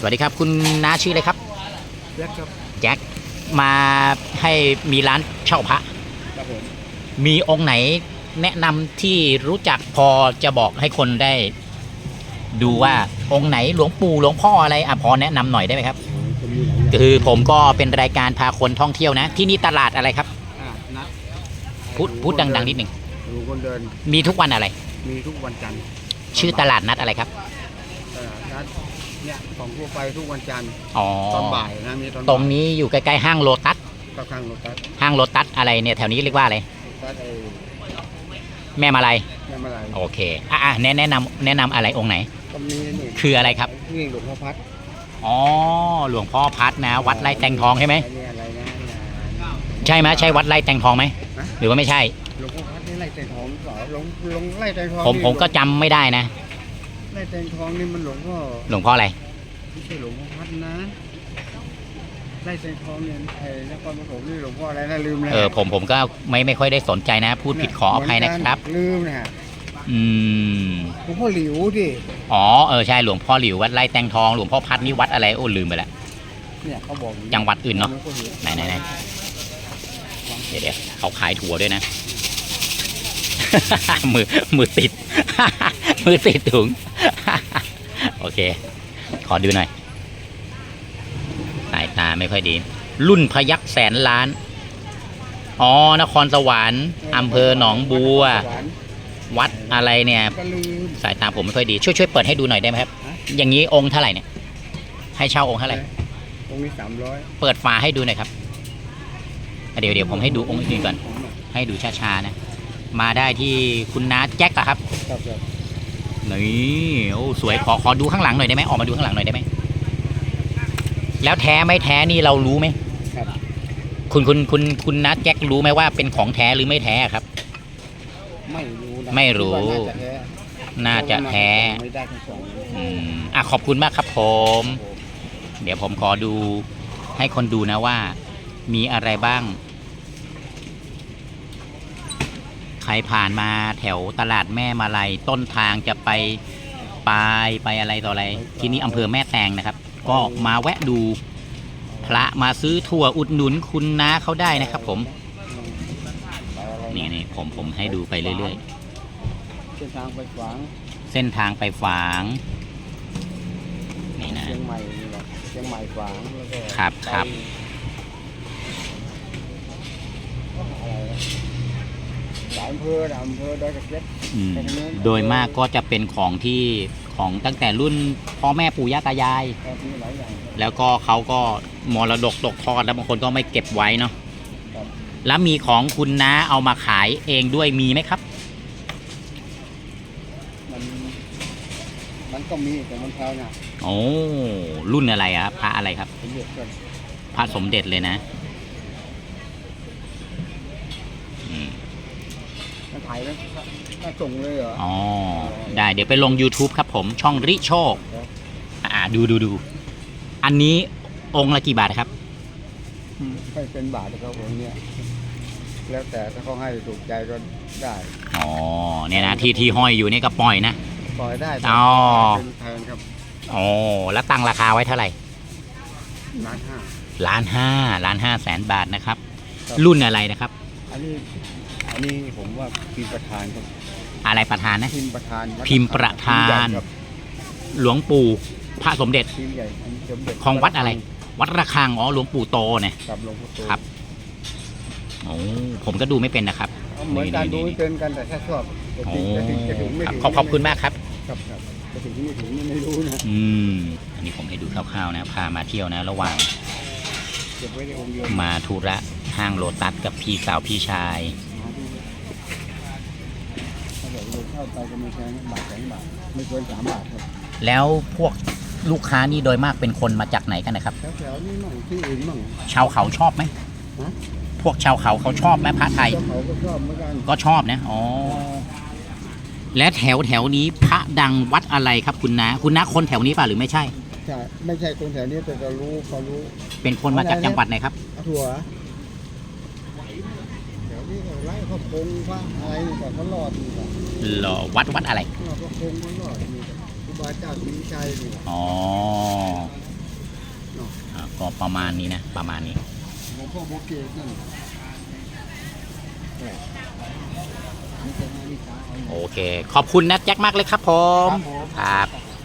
สวัสดีครับ คุณน้าชื่ออะไรครับแจ็คครับแจ็คมาให้มีร้านเช่าพระครับผมมีองค์ไหนแนะนำที่รู้จักพอจะบอกให้คนได้ ดูว่าองค์ไหนหลวงปู่หลวงพ่ออะไรอะพอแนะนำหน่อยได้ไหมครับ จะมีหลายอย่างคือผมก็เป็นรายการพาคนท่องเที่ยวนะ ที่นี่ตลาดอะไรครับ อะนัดพูดพูดดังๆนิดหนึ่งดูคนเดินมีทุกวันอะไร มีทุกวันจันทร์ชื่อตลาดนัดอะไรครับตลาด นัดเนี่ยของทั่วไปทุกวันจันทร์อ๋อตอนบ่ายนะมีตอนตรงนี้อยู่ใกล้ๆห้างโลตัสก็ข้างโลตัสห้างโลตัสอะไรเนี่ยแถวนี้เรียกว่าอะไรโลตัสไอ้แม่มาลัยแม่มาลายโอเคอะอะแนะแนะนำแนะนำอะไรองค์ไหน ก็มีนี่คืออะไรครับ นี่หลวงพ่อพัดอ๋อหลวงพ่อพัดนะ วัดไร่แตงทองใช่ไหมอันนี้อะไรนะเนี่ยใช่ไหมใช่วัดไร่แตงทองไหมฮะ หรือว่าไม่ใช่ หลวงพ่อพัดนี่ไร่แตงทองหรือเปล่าหลวงหลวงไร่แตงทองผมนี่ผมก็จำไม่ได้นะ ไร่แตงทองนี่มันหลวงพ่อหลวงพ่ออะไรไม่ใช่หลวงพ่อพัดนะไร่แตงทองเนี่ยไอ้นครปฐมนี่หลวงพ่ออะไรนะลืมเลยเออผมผมก็ไม่ไม่ค่อยได้สนใจนะ พูดผิดขออภัยนะครับ ลืมนะฮะอืมหลวงพ่อหลิวดิอ๋อเออใช่หลวงพ่อหลิววัดไร่แตงทองหลวงพ่อพัดนี่วัดอะไรโอ้ลืมไปละเนี่ยเขาบอกอย่างนี้จังหวัดอื่นเนาะหลวงพ่อลิวไหนไหนไหนเดี๋ยวเดี๋ยวเขาขายถั่วด้วยนะ มือมือติด มือติดถุง โอเค ขอดูหน่อย สายตาไม่ค่อยดี รุ่นพยักแสนล้าน อ๋อ นครสวรรค์อำเภอหนองบัวหวานวัดอะไรเนี่ยก็ลืมสายตาผมไม่ค่อยดี ช่วยช่วยเปิดให้ดูหน่อยได้ไหมครับฮะอย่างนี้องค์เท่าไหร่เนี่ย ให้เช่าองค์เท่าไหร่ตรงนี้สามร้อยเปิดฝาให้ดูหน่อยครับอะเดี๋ยวเดี๋ยวผมให้ดูองค์อื่นก่อน ให้ดูช้าๆนะ มาได้ที่คุณน้าแจ็คอะครับครับครับ นี่โอ้สวยขอขอดูข้างหลังหน่อยได้ไหมออกมาดูข้างหลังหน่อยได้ไหมแล้วแท้ไม่แท้นี่เรารู้ไหมครับ คุณคุณคุณคุณนัทแจ็ครู้ไหมว่าเป็นของแท้หรือไม่แท้ครับ ไม่รู้นะไม่รู้ คิดว่าน่าจะแท้น่าจะแท้ไม่ได้ทั้งสองอืมอะขอบคุณมากครับผม เดี๋ยวผมขอดูให้คนดูนะว่า มีอะไรบ้าง ใค รผ่านมาแถวตลาดแม่มาลัยต้นทางจะไปปลายไปอะไรต่ออะไร ที่นี่อำเภอแม่แตงนะครับ ก็มาแวะดูพระมาซื้อถั่วอุดหนุนคุณน้าเขาได้นะครับ ผมนี่นี่ผมผมให้ดูไปเรื่อยเส้นทางไปขวาง เส้นทางไปฝางนี่นะเชียงใหม่นี่หละเชียงใหม่ขวางแล้วก็ครับครับายอำเภอนะอำเภอดอยกระเจ็ดอืมไปทางนู้นโดยมากก็จะเป็นของที่ของตั้งแต่รุ่นพ่อแม่ปู่ย่าตายาย ครับมีหลายอย่างครับ แล้วก็เขาก็มรดกตกทอดแล้วบางคนก็ไม่เก็บไว้เนาะครับ แล้วมีของคุณน้าเอามาขายเองด้วยมีไหมครับ มันมันก็มีแต่มันแพงอะโอ้รุ่นอะไรอะครับพระอะไรครับผมเรียกกันพระสมเด็จเลยนะอืม มันถ่ายแล้วถ้าส่งเลยเหรอ อ๋อ ได้เดี๋ยวไปลง YouTube ครับผมช่องริโชค ครับ อ่าดูดูดู อันนี้องค์ละกี่บาทครับให้เป็นบาทนะครับผมเนี่ย แล้วแต่ถ้าเขาให้ถูกใจก็ได้อ๋อ เนี่ยนะที่ที่ห้อยอยู่นี่ก็ปล่อยนะ ปล่อยได้แต่อ๋อ เป็นแพงครับอ๋อ แล้วตั้งราคาไว้เท่าไหร่ ล้านห้าล้านห้าล้านห้าแสนบาทนะครับครับรุ่นอะไรนะครับ อันนี้ อันนี้ผมว่าพิมพ์ประธานครับอะไรประธานนะ พิมพ์ประธานวัดพิมพ์ประธาน พิมพ์ใหญ่ครับหลวงปู่พระสมเด็จ พิมพ์ใหญ่อันนี้สมเด็จของวัดอะไร วัดระฆังอ๋อหลวงปู่โตเนี่ย กับหลวงพ่อโตครับ โอ้ผมก็ดูไม่เป็นนะครับ เอาเหมือนกันดูไม่เป็นกันแต่ถ้าชอบจะโอ้ถึงจะถึงจะถึงไม่ครับถึงขอบขอบคุณมากครับ ครับครับจะถึงไม่ถึงไม่รู้นะอืม อันนี้ผมให้ดูคร่าวๆนะ พามาเที่ยวนะ ระหว่าง เก็บไว้ในองค์เดียวมาธุระห้างโลตัสกับพี่สาวพี่ชาย ถ้าเกิดเราเข้าไปก็ไม่แพงบาทสองบาทไม่เกินสามบาทครับแล้วพวกลูกค้านี่โดยมากเป็นคนมาจากไหนกันนะครับ แถวๆนี้มั่งที่อื่นมั่ง ชาวเขาชอบไหมฮะ พวกชาวเขาเขาชอบไหมพระไทย เจ้าเขาก็ชอบเหมือนกันก็ชอบนะอ๋อและแถวแถวนี้พระดังวัดอะไรครับคุณนาคุณนาคนแถวนี้ป่ะหรือไม่ใช่ ใช่ไม่ใช่คนแถวนี้แต่จะรู้เขารู้เป็นคนมาจากจังหวัดไหนครับเอาถั่ว ไล่เคงว่าอะไรนี่เขาหลอดหรอวัดวัดอะไรหอดก็คงเขาหลอดนี่บาอาจารย์ชัยอ๋อก็ประมาณนี้นะ ประมาณนี้ หลวงพ่อโบเกตนอโอเค ขอบคุณนะแจ็คมากเลยครับผม ครับ